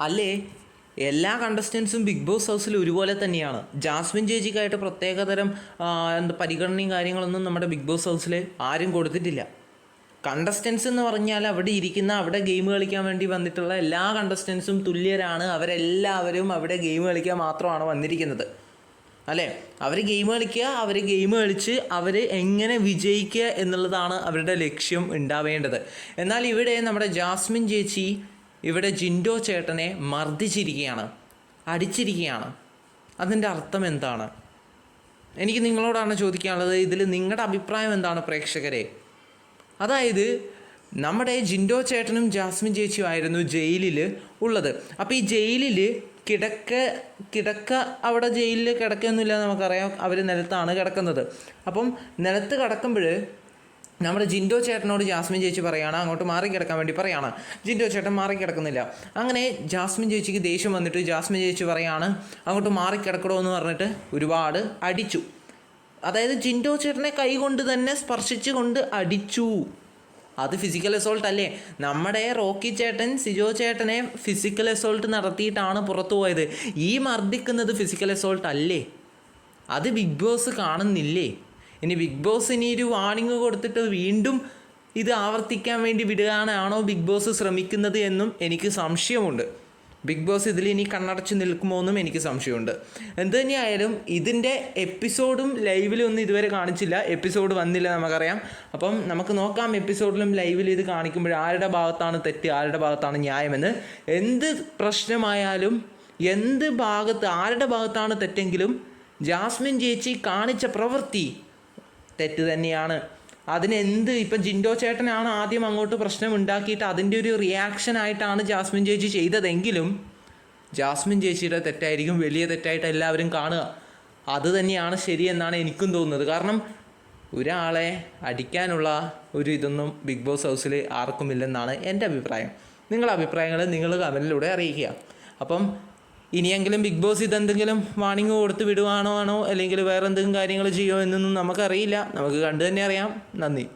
അല്ലേ? എല്ലാ കണ്ടസ്റ്റൻസും big boss ഹൗസിൽ ഒരുപോലെ തന്നെയാണ്. ജാസ്മിൻ ചേച്ചിക്കായിട്ട് പ്രത്യേകതരം തരം എന്താ പരിഗണനയും കാര്യങ്ങളൊന്നും നമ്മുടെ ബിഗ് ബോസ് ഹൗസിൽ ആരും കൊടുത്തിട്ടില്ല. കണ്ടസ്റ്റൻസ് എന്ന് പറഞ്ഞാൽ അവിടെ ഇരിക്കുന്ന അവിടെ ഗെയിം കളിക്കാൻ വേണ്ടി വന്നിട്ടുള്ള എല്ലാ കണ്ടസ്റ്റൻസും തുല്യരാണ്. അവരെല്ലാവരും അവിടെ ഗെയിം കളിക്കാൻ മാത്രമാണ് വന്നിരിക്കുന്നത്. അല്ലേ? അവർ ഗെയിം കളിക്കുക അവർ ഗെയിം കളിച്ച് അവർ എങ്ങനെ വിജയിക്കുക എന്നുള്ളതാണ് അവരുടെ ലക്ഷ്യം ഉണ്ടാവേണ്ടത്. എന്നാൽ ഇവിടെ നമ്മുടെ ജാസ്മിൻ ചേച്ചി ഇവിടെ ജിൻഡോ ചേട്ടനെ മർദ്ദിച്ചിരിക്കുകയാണ്. അടിച്ചിരിക്കുകയാണ്. അതിന്റെ അർത്ഥം എന്താണ്? എനിക്ക് നിങ്ങളോടാണ് ചോദിക്കാനുള്ളത് ഇതിൽ നിങ്ങളുടെ അഭിപ്രായം എന്താണ് പ്രേക്ഷകരെ? അതായത് നമ്മുടെ ജിൻഡോ ചേട്ടനും ജാസ്മിൻ ചേച്ചിയും ആയിരുന്നു ജയിലിൽ ഉള്ളത്. അപ്പോൾ ഈ ജയിലിൽ കിടക്ക കിടക്ക അവിടെ ജയിലിൽ കിടക്കൊന്നുമില്ല നമുക്കറിയാം. അവർ നിലത്താണ് കിടക്കുന്നത്. അപ്പം നിലത്ത് കിടക്കുമ്പോൾ നമ്മുടെ ജിൻഡോ ചേട്ടനോട് ജാസ്മിൻ ചേച്ചി പറയാണ് അങ്ങോട്ട് മാറി കിടക്കാൻ വേണ്ടി പറയാണ്. ജിൻഡോ ചേട്ടൻ മാറി കിടക്കുന്നില്ല. അങ്ങനെ ജാസ്മിൻ ചേച്ചിക്ക് ദേഷ്യം വന്നിട്ട് ജാസ്മിൻ ചേച്ചി പറയാണ് അങ്ങോട്ട് മാറി കിടക്കണോ എന്ന് പറഞ്ഞിട്ട് ഒരുപാട് അടിച്ചു. അതായത് ജിൻഡോ ചേട്ടനെ കൈകൊണ്ട് തന്നെ സ്പർശിച്ചു കൊണ്ട് അടിച്ചു. അത് ഫിസിക്കൽ അസോൾട്ട് അല്ലേ? നമ്മുടെ റോക്കി ചേട്ടൻ സിജോ ചേട്ടനെ ഫിസിക്കൽ അസോൾട്ട് നടത്തിയിട്ടാണ് പുറത്തു പോയത്. ഈ മർദ്ദിക്കുന്നത് ഫിസിക്കൽ അസോൾട്ട് അല്ലേ? അത് ബിഗ് ബോസ് കാണുന്നില്ലേ? ഇനി ബിഗ് ബോസ് ഇനി ഒരു വാണിംഗ് കൊടുത്തിട്ട് വീണ്ടും ഇത് ആവർത്തിക്കാൻ വേണ്ടി വിടുകയാണോ ബിഗ് ബോസ് ശ്രമിക്കുന്നത് എന്നും എനിക്ക് സംശയമുണ്ട്. ബിഗ് ബോസ് ഇതിൽ ഇനി കണ്ണടച്ച് നിൽക്കുമോ എന്നും എനിക്ക് സംശയമുണ്ട്. എന്തു തന്നെയായാലും ഇതിന്റെ എപ്പിസോഡും ലൈവിലും ഒന്നും ഇതുവരെ കാണിച്ചില്ല. എപ്പിസോഡ് വന്നില്ല നമുക്കറിയാം. അപ്പം നമുക്ക് നോക്കാം എപ്പിസോഡിലും ലൈവിലും ഇത് കാണിക്കുമ്പോൾ ആരുടെ ഭാഗത്താണ് തെറ്റ് ആരുടെ ഭാഗത്താണ് ന്യായമെന്ന്. എന്ത് പ്രശ്നമായാലും എന്ത് ഭാഗത്ത് ആരുടെ ഭാഗത്താണ് തെറ്റെങ്കിലും ജാസ്മിൻ ചേച്ചി കാണിച്ച പ്രവൃത്തി തെറ്റ് തന്നെയാണ്. അതിനെന്ത്? ഇപ്പം ജിൻഡോ ചേട്ടനാണ് ആദ്യം അങ്ങോട്ട് പ്രശ്നം ഉണ്ടാക്കിയിട്ട് അതിന്റെ ഒരു റിയാക്ഷൻ ആയിട്ടാണ് ജാസ്മിൻ ചേച്ചി ചെയ്തതെങ്കിലും ജാസ്മിൻ ചേച്ചിയുടെ തെറ്റായിരിക്കും വലിയ തെറ്റായിട്ട് എല്ലാവരും കാണുക. അത് തന്നെയാണ് ശരിയെന്നാണ് എനിക്കും തോന്നുന്നത്. കാരണം ഒരാളെ അടിക്കാനുള്ള ഒരു ഇതൊന്നും ബിഗ് ബോസ് ഹൗസിൽ ആർക്കുമില്ലെന്നാണ് എന്റെ അഭിപ്രായം. നിങ്ങളുടെ അഭിപ്രായങ്ങൾ നിങ്ങൾ കമന്റിലൂടെ അറിയിക്കുക. അപ്പം ഇനിയെങ്കിലും ബിഗ് ബോസ് ഇതെന്തെങ്കിലും വാണിംഗ് കൊടുത്ത് വിടുവാണോ ആണോ അല്ലെങ്കിൽ വേറെ എന്തെങ്കിലും കാര്യങ്ങൾ ചെയ്യുമോ എന്നൊന്നും നമുക്കറിയില്ല. നമുക്ക് കണ്ടു തന്നെ അറിയാം. നന്ദി.